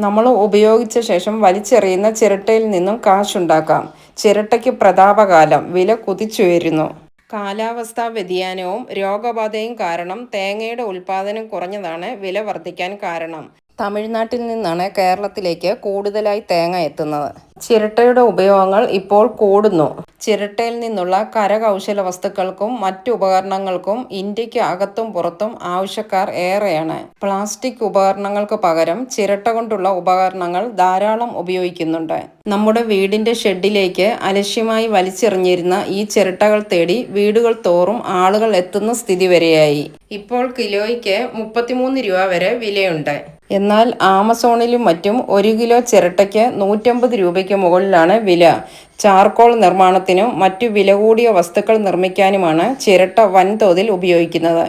നമ്മൾ ഉപയോഗിച്ച ശേഷം വലിച്ചെറിയുന്ന ചിരട്ടയിൽ നിന്നും കാശുണ്ടാക്കാം. ചിരട്ടയ്ക്ക് പ്രതാപകാലം. വില കുതിച്ചുയരുന്നു. കാലാവസ്ഥാ വ്യതിയാനവും രോഗബാധയും കാരണം തേങ്ങയുടെ ഉൽപ്പാദനം കുറഞ്ഞതാണ് വില വർദ്ധിക്കാൻ കാരണം. തമിഴ്നാട്ടിൽ നിന്നാണ് കേരളത്തിലേക്ക് കൂടുതലായി തേങ്ങ എത്തുന്നത്. ചിരട്ടയുടെ ഉപയോഗങ്ങൾ ഇപ്പോൾ കൂടുന്നു. ചിരട്ടയിൽ നിന്നുള്ള കരകൗശല വസ്തുക്കൾക്കും മറ്റു ഉപകരണങ്ങൾക്കും ഇന്ത്യയ്ക്ക് അകത്തും പുറത്തും ആവശ്യക്കാർ ഏറെയാണ്. പ്ലാസ്റ്റിക് ഉപകരണങ്ങൾക്ക് പകരം ചിരട്ട കൊണ്ടുള്ള ഉപകരണങ്ങൾ ധാരാളം ഉപയോഗിക്കുന്നുണ്ട്. നമ്മുടെ വീടിന്റെ ഷെഡിലേക്ക് അലക്ഷ്യമായി വലിച്ചെറിഞ്ഞിരുന്ന ഈ ചിരട്ടകൾ തേടി വീടുകൾ തോറും ആളുകൾ എത്തുന്ന സ്ഥിതി വരെയായി. ഇപ്പോൾ കിലോയ്ക്ക് മുപ്പത്തിമൂന്ന് രൂപ വരെ വിലയുണ്ട്. എന്നാൽ ആമസോണിലും മറ്റും ഒരു കിലോ ചിരട്ടയ്ക്ക് നൂറ്റമ്പത് രൂപയ്ക്ക് മുകളിലാണ് വില. ചാർക്കോൾ നിർമ്മാണത്തിനും മറ്റു വില കൂടിയ വസ്തുക്കൾ നിർമ്മിക്കാനുമാണ് ചിരട്ട വൻതോതിൽ ഉപയോഗിക്കുന്നത്.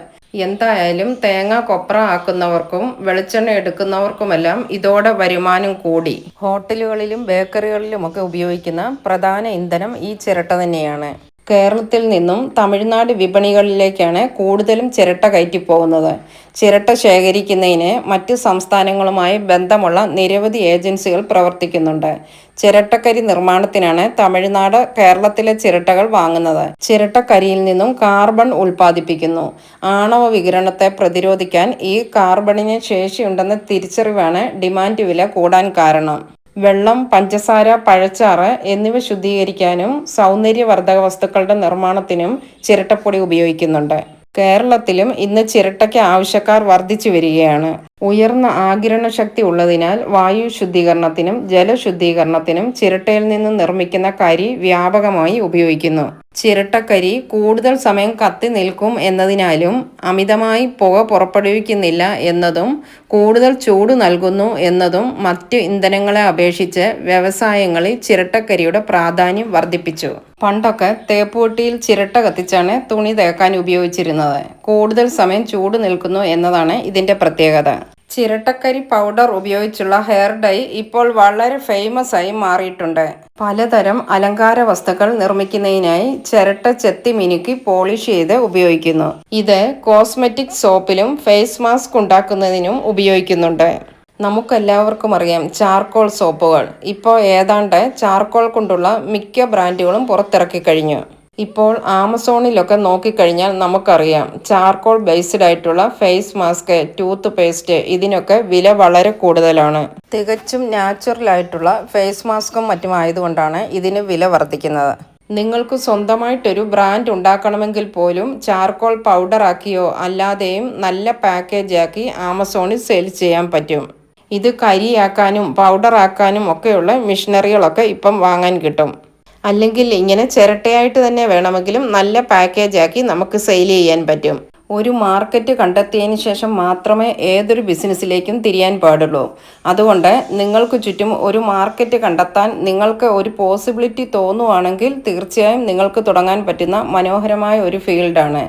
എന്തായാലും തേങ്ങ കൊപ്ര ആക്കുന്നവർക്കും വെളിച്ചെണ്ണ എടുക്കുന്നവർക്കുമെല്ലാം ഇതോടെ വരുമാനം കൂടി. ഹോട്ടലുകളിലും ബേക്കറികളിലുമൊക്കെ ഉപയോഗിക്കുന്ന പ്രധാന ഇന്ധനം ഈ ചിരട്ട തന്നെയാണ്. കേരളത്തിൽ നിന്നും തമിഴ്നാട് വിപണികളിലേക്കാണ് കൂടുതലും ചിരട്ട കയറ്റിപ്പോകുന്നത്. ചിരട്ട ശേഖരിക്കുന്നതിന് മറ്റ് സംസ്ഥാനങ്ങളുമായി ബന്ധമുള്ള നിരവധി ഏജൻസികൾ പ്രവർത്തിക്കുന്നുണ്ട്. ചിരട്ടക്കരി നിർമ്മാണത്തിനാണ് തമിഴ്നാട് കേരളത്തിലെ ചിരട്ടകൾ വാങ്ങുന്നത്. ചിരട്ടക്കരിയിൽ നിന്നും കാർബൺ ഉൽപ്പാദിപ്പിക്കുന്നു. ആണവ വികിരണത്തെ പ്രതിരോധിക്കാൻ ഈ കാർബണിന് ശേഷിയുണ്ടെന്ന തിരിച്ചറിവാണ് ഡിമാൻഡ് വില കൂടാൻ കാരണം. വെള്ളം പഞ്ചസാര പഴച്ചാറ് എന്നിവ ശുദ്ധീകരിക്കാനും സൗന്ദര്യവർദ്ധക വസ്തുക്കളുടെ നിർമ്മാണത്തിനും ചിരട്ടപ്പൊടി ഉപയോഗിക്കുന്നുണ്ട്. കേരളത്തിലും ഇന്ന് ചിരട്ടയ്ക്ക് ആവശ്യക്കാർ വർദ്ധിച്ചു വരികയാണ്. ഉയർന്ന ആകിരണ ശക്തി ഉള്ളതിനാൽ വായു ശുദ്ധീകരണത്തിനും ജലശുദ്ധീകരണത്തിനും ചിരട്ടയിൽ നിന്ന് നിർമ്മിക്കുന്ന കരി വ്യാപകമായി ഉപയോഗിക്കുന്നു. ചിരട്ടക്കരി കൂടുതൽ സമയം കത്തി നിൽക്കും എന്നതിനാലും അമിതമായി പുക പുറപ്പെടുവിക്കുന്നില്ല എന്നതും കൂടുതൽ ചൂട് നൽകുന്നു എന്നതും മറ്റ് ഇന്ധനങ്ങളെ അപേക്ഷിച്ച് വ്യവസായങ്ങളിൽ ചിരട്ടക്കരിയുടെ പ്രാധാന്യം വർദ്ധിപ്പിച്ചു. പണ്ടൊക്കെ തേപ്പുപെട്ടിയിൽ ചിരട്ട കത്തിച്ചാണ് തുണി തേക്കാൻ ഉപയോഗിച്ചിരുന്നത്. കൂടുതൽ സമയം ചൂട് നിൽക്കുന്നു എന്നതാണ് ഇതിന്റെ പ്രത്യേകത. ചിരട്ടക്കരി പൗഡർ ഉപയോഗിച്ചുള്ള ഹെയർ ഡൈ ഇപ്പോൾ വളരെ ഫേമസ് ആയി മാറിയിട്ടുണ്ട്. പലതരം അലങ്കാര വസ്തുക്കൾ നിർമ്മിക്കുന്നതിനായി ചിരട്ട ചെത്തി മിനുക്കി പോളിഷ് ചെയ്ത് ഉപയോഗിക്കുന്നു. ഇത് കോസ്മെറ്റിക് സോപ്പിലും ഫേസ് മാസ്ക് ഉണ്ടാക്കുന്നതിനും ഉപയോഗിക്കുന്നുണ്ട്. നമുക്കെല്ലാവർക്കും അറിയാം ചാർക്കോൾ സോപ്പുകൾ. ഇപ്പോൾ ഏതാണ്ട് ചാർക്കോൾ കൊണ്ടുള്ള മിക്ക ബ്രാൻഡുകളും പുറത്തിറക്കി കഴിഞ്ഞു ഇപ്പോൾ ആമസോണിലൊക്കെ നോക്കിക്കഴിഞ്ഞാൽ നമുക്കറിയാം. ചാർക്കോൾ ബേസ്ഡ് ആയിട്ടുള്ള ഫേസ് മാസ്ക് ടൂത്ത് പേസ്റ്റ് ഇതിനൊക്കെ വില വളരെ കൂടുതലാണ്. തികച്ചും നാച്ചുറൽ ആയിട്ടുള്ള ഫേസ് മാസ്കും മറ്റും ആയതുകൊണ്ടാണ് ഇതിന് വില വർദ്ധിക്കുന്നത്. നിങ്ങൾക്ക് സ്വന്തമായിട്ടൊരു ബ്രാൻഡ് ഉണ്ടാക്കണമെങ്കിൽ പോലും ചാർക്കോൾ പൗഡർ ആക്കിയോ അല്ലാതെയും നല്ല പാക്കേജ് ആക്കി ആമസോണിൽ സെയിൽ ചെയ്യാൻ പറ്റും. ഇത് കരിയാക്കാനും പൗഡറാക്കാനും ഒക്കെയുള്ള മിഷനറികളൊക്കെ ഇപ്പം വാങ്ങാൻ കിട്ടും. അല്ലെങ്കിൽ ഇങ്ങനെ ചിരട്ടയായിട്ട് തന്നെ വേണമെങ്കിലും നല്ല പാക്കേജ് ആക്കി നമുക്ക് സെയിൽ ചെയ്യാൻ പറ്റും. ഒരു മാർക്കറ്റ് കണ്ടെത്തിയതിന് ശേഷം മാത്രമേ ഏതൊരു ബിസിനസ്സിലേക്കും തിരിയാൻ പാടുള്ളൂ. അതുകൊണ്ട് നിങ്ങൾക്ക് ചുറ്റും ഒരു മാർക്കറ്റ് കണ്ടെത്താൻ നിങ്ങൾക്ക് ഒരു പോസിബിലിറ്റി തോന്നുവാണെങ്കിൽ തീർച്ചയായും നിങ്ങൾക്ക് തുടങ്ങാൻ പറ്റുന്ന മനോഹരമായ ഒരു ഫീൽഡാണ്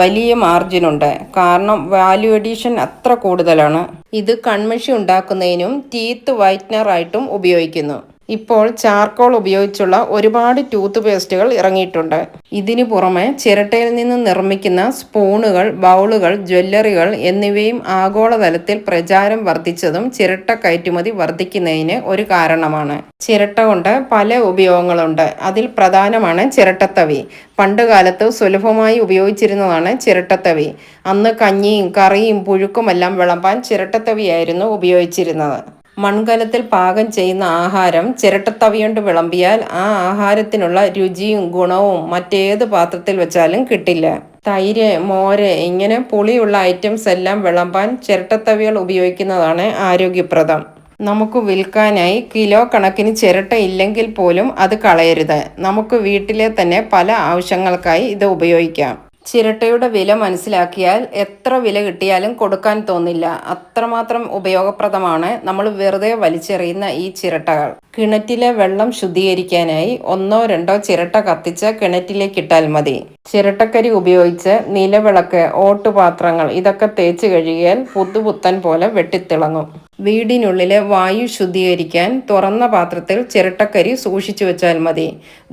വലിയ മാർജിനുണ്ട് കാരണം വാല്യൂ എഡീഷൻ അത്ര കൂടുതലാണ്. ഇത് കൺമഷി ഉണ്ടാക്കുന്നതിനും ടീത്ത് വൈറ്റ്നർ ആയിട്ടും ഉപയോഗിക്കുന്നു. ഇപ്പോൾ ചാർക്കോൾ ഉപയോഗിച്ചുള്ള ഒരുപാട് ടൂത്ത് പേസ്റ്റുകൾ ഇറങ്ങിയിട്ടുണ്ട്. ഇതിനു പുറമെ ചിരട്ടയിൽ നിന്ന് നിർമ്മിക്കുന്ന സ്പൂണുകൾ ബൗളുകൾ ജ്വല്ലറികൾ എന്നിവയും ആഗോളതലത്തിൽ പ്രചാരം വർദ്ധിച്ചതും ചിരട്ട കയറ്റുമതി വർദ്ധിക്കുന്നതിന് ഒരു കാരണമാണ്. ചിരട്ട കൊണ്ട് പല ഉപയോഗങ്ങളുണ്ട്. അതിൽ പ്രധാനമാണ് ചിരട്ടത്തവി. പണ്ട് കാലത്ത് സുലഭമായി ഉപയോഗിച്ചിരുന്നതാണ് ചിരട്ടത്തവി. അന്ന് കഞ്ഞിയും കറിയും പുഴുക്കുമെല്ലാം വിളമ്പാൻ ചിരട്ടത്തവിയായിരുന്നു ഉപയോഗിച്ചിരുന്നത്. മൺകലത്തിൽ പാകം ചെയ്യുന്ന ആഹാരം ചിരട്ടത്തവിയുണ്ട് വിളമ്പിയാൽ ആ ആഹാരത്തിനുള്ള രുചിയും ഗുണവും മറ്റേത് പാത്രത്തിൽ വെച്ചാലും കിട്ടില്ല. തൈര് മോര് ഇങ്ങനെ പുളിയുള്ള ഐറ്റംസ് എല്ലാം വിളമ്പാൻ ചിരട്ടത്തവികൾ ഉപയോഗിക്കുന്നതാണ് ആരോഗ്യപ്രദം. നമുക്ക് വിൽക്കാനായി കിലോ കണക്കിന് ചിരട്ട ഇല്ലെങ്കിൽ പോലും അത് കളയരുത്. നമുക്ക് വീട്ടിലെ തന്നെ പല ആവശ്യങ്ങൾക്കായി ഇത് ഉപയോഗിക്കാം. ചിരട്ടയുടെ വില മനസ്സിലാക്കിയാൽ എത്ര വില കിട്ടിയാലും കൊടുക്കാൻ തോന്നില്ല. അത്രമാത്രം ഉപയോഗപ്രദമാണ് നമ്മൾ വെറുതെ വലിച്ചെറിയുന്ന ഈ ചിരട്ടകൾ. കിണറ്റിലെ വെള്ളം ശുദ്ധീകരിക്കാനായി ഒന്നോ രണ്ടോ ചിരട്ട കത്തിച്ച് കിണറ്റിലേക്ക് ഇട്ടാൽ മതി. ചിരട്ടക്കരി ഉപയോഗിച്ച് നിലവിളക്ക് ഓട്ടുപാത്രങ്ങൾ ഇതൊക്കെ തേച്ച് കഴുകിയാൽ പുതുപുത്തൻ പോലെ വെട്ടിത്തിളങ്ങും. വീടിനുള്ളിലെ വായു ശുദ്ധീകരിക്കാൻ തുറന്ന പാത്രത്തിൽ ചിരട്ടക്കരി സൂക്ഷിച്ചു വെച്ചാൽ മതി.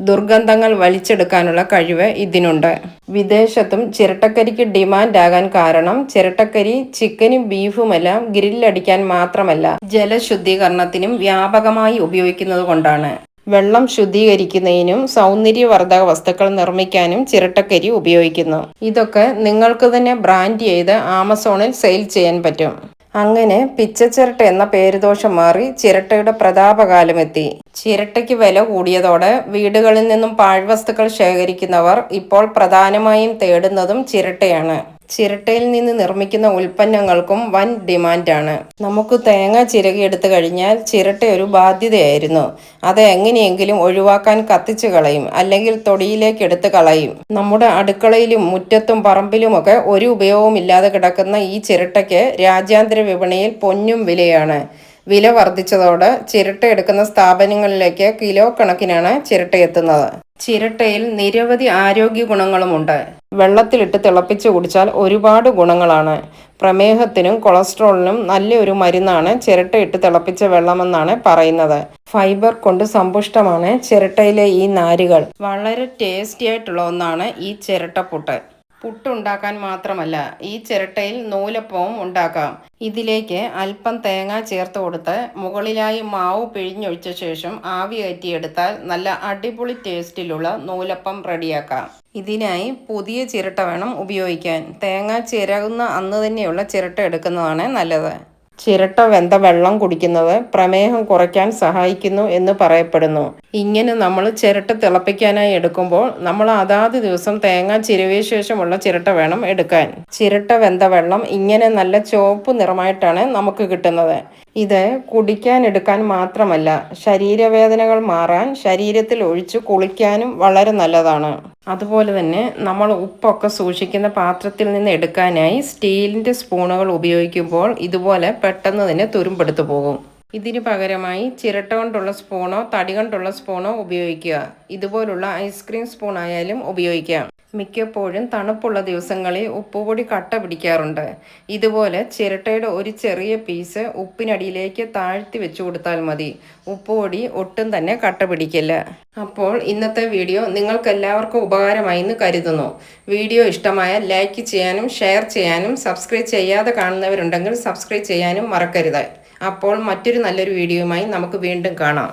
ദുർഗന്ധങ്ങൾ വലിച്ചെടുക്കാനുള്ള കഴിവ് ഇതിനുണ്ട്. വിദേശത്തും ചിരട്ടക്കരിക്ക് ഡിമാൻഡ് ആകാൻ കാരണം ചിരട്ടക്കരി ചിക്കനും ബീഫുമെല്ലാം ഗ്രില്ലടിക്കാൻ മാത്രമല്ല ജലശുദ്ധീകരണത്തിനും വ്യാപകമായി ഉപയോഗിക്കുന്നത് കൊണ്ടാണ് വെള്ളം ശുദ്ധീകരിക്കുന്നതിനും സൗന്ദര്യവർദ്ധക വസ്തുക്കൾ നിർമ്മിക്കാനും ചിരട്ടക്കരി ഉപയോഗിക്കുന്നു. ഇതൊക്കെ നിങ്ങൾക്ക് തന്നെ ബ്രാൻഡ് ചെയ്ത് ആമസോണിൽ സെയിൽ ചെയ്യാൻ പറ്റും. അങ്ങനെ പിച്ചച്ചിരട്ട എന്ന പേരുദോഷം മാറി ചിരട്ടയുടെ പ്രതാപകാലമെത്തി. ചിരട്ടയ്ക്ക് വില കൂടിയതോടെ വീടുകളിൽ നിന്നും പാഴ്വസ്തുക്കൾ ശേഖരിക്കുന്നവർ ഇപ്പോൾ പ്രധാനമായും തേടുന്നതും ചിരട്ടയാണ്. ചിരട്ടയിൽ നിന്ന് നിർമ്മിക്കുന്ന ഉൽപ്പന്നങ്ങൾക്കും വൻ ഡിമാൻഡാണ്. നമുക്ക് തേങ്ങ ചിരകിയെടുത്തു കഴിഞ്ഞാൽ ചിരട്ട ഒരു ബാധ്യതയായിരുന്നു. അത് എങ്ങനെയെങ്കിലും ഒഴിവാക്കാൻ കത്തിച്ചു കളയും അല്ലെങ്കിൽ തൊടിയിലേക്ക് എടുത്തു കളയും. നമ്മുടെ അടുക്കളയിലും മുറ്റത്തും പറമ്പിലുമൊക്കെ ഒരു ഉപയോഗവുമില്ലാതെ കിടക്കുന്ന ഈ ചിരട്ടയ്ക്ക് രാജ്യാന്തര വിപണിയിൽ പൊന്നും വിലയാണ്. വില വർദ്ധിച്ചതോടെ ചിരട്ട എടുക്കുന്ന സ്ഥാപനങ്ങളിലേക്ക് കിലോ കണക്കിനാണ് ചിരട്ട എത്തുന്നത് ചിരട്ടയിൽ നിരവധി ആരോഗ്യ ഗുണങ്ങളുമുണ്ട്. വെള്ളത്തിലിട്ട് തിളപ്പിച്ച് കുടിച്ചാൽ ഒരുപാട് ഗുണങ്ങളാണ്. പ്രമേഹത്തിനും കൊളസ്ട്രോളിനും നല്ലൊരു മരുന്നാണ് ചിരട്ടയിട്ട് തിളപ്പിച്ച വെള്ളമെന്നാണ് പറയുന്നത്. ഫൈബർ കൊണ്ട് സമ്പുഷ്ടമാണ് ചിരട്ടയിലെ ഈ നാരുകൾ. വളരെ ടേസ്റ്റി ആയിട്ടുള്ള ഒന്നാണ് ഈ ചിരട്ടപ്പുട്ട് പുട്ടുണ്ടാക്കാൻ മാത്രമല്ല ഈ ചിരട്ടയിൽ നൂലപ്പവും ഉണ്ടാക്കാം. ഇതിലേക്ക് അല്പം തേങ്ങ ചേർത്ത് കൊടുത്ത് മുകളിലായി മാവ് പിഴിഞ്ഞൊഴിച്ച ശേഷം ആവി കയറ്റിയെടുത്താൽ നല്ല അടിപൊളി ടേസ്റ്റിലുള്ള നൂലപ്പം റെഡിയാക്കാം. ഇതിനായി പുതിയ ചിരട്ട വേണം ഉപയോഗിക്കാൻ. തേങ്ങ ചിരകുന്ന അന്ന് തന്നെയുള്ള ചിരട്ട എടുക്കുന്നതാണ് നല്ലത്. ചിരട്ട വെന്ത വെള്ളം കുടിക്കുന്നത് പ്രമേഹം കുറയ്ക്കാൻ സഹായിക്കുന്നു എന്ന് പറയപ്പെടുന്നു. ഇങ്ങനെ നമ്മൾ ചിരട്ട തിളപ്പിക്കാനായി എടുക്കുമ്പോൾ നമ്മൾ അതാത് ദിവസം തേങ്ങ ചിരവിയ ശേഷമുള്ള ചിരട്ട വേണം എടുക്കാൻ. ചിരട്ട വെന്ത വെള്ളം ഇങ്ങനെ നല്ല ചുവപ്പ് നിറമായിട്ടാണ് നമുക്ക് കിട്ടുന്നത്. ഇത് കുടിക്കാൻ എടുക്കാൻ മാത്രമല്ല ശരീരവേദനകൾ മാറാൻ ശരീരത്തിൽ ഒഴിച്ച് കുളിക്കാനും വളരെ നല്ലതാണ്. അതുപോലെ തന്നെ നമ്മൾ ഉപ്പൊക്കെ സൂക്ഷിക്കുന്ന പാത്രത്തിൽ നിന്ന് എടുക്കാനായി സ്റ്റീലിന്റെ സ്പൂണുകൾ ഉപയോഗിക്കുമ്പോൾ ഇതുപോലെ പെട്ടെന്ന് തന്നെ തുരുമ്പെടുത്തു പോകും. ഇതിന് പകരമായി ചിരട്ട കൊണ്ടുള്ള സ്പൂണോ തടി കൊണ്ടുള്ള സ്പൂണോ ഉപയോഗിക്കുക. ഇതുപോലുള്ള ഐസ്ക്രീം സ്പൂൺ ആയാലും ഉപയോഗിക്കാം. മിക്കപ്പോഴും തണുപ്പുള്ള ദിവസങ്ങളിൽ ഉപ്പുപൊടി കട്ട പിടിക്കാറുണ്ട്. ഇതുപോലെ ചിരട്ടയുടെ ഒരു ചെറിയ പീസ് ഉപ്പിനടിയിലേക്ക് താഴ്ത്തി വെച്ചു കൊടുത്താൽ മതി. ഉപ്പുപൊടി ഒട്ടും തന്നെ കട്ട പിടിക്കില്ല. അപ്പോൾ ഇന്നത്തെ വീഡിയോ നിങ്ങൾക്കെല്ലാവർക്കും ഉപകാരമായി എന്ന് കരുതുന്നു. വീഡിയോ ഇഷ്ടമായാൽ ലൈക്ക് ചെയ്യാനും ഷെയർ ചെയ്യാനും സബ്സ്ക്രൈബ് ചെയ്യാതെ കാണുന്നവരുണ്ടെങ്കിൽ സബ്സ്ക്രൈബ് ചെയ്യാനും മറക്കരുത്. അപ്പോൾ മറ്റൊരു നല്ലൊരു വീഡിയോയുമായി നമുക്ക് വീണ്ടും കാണാം.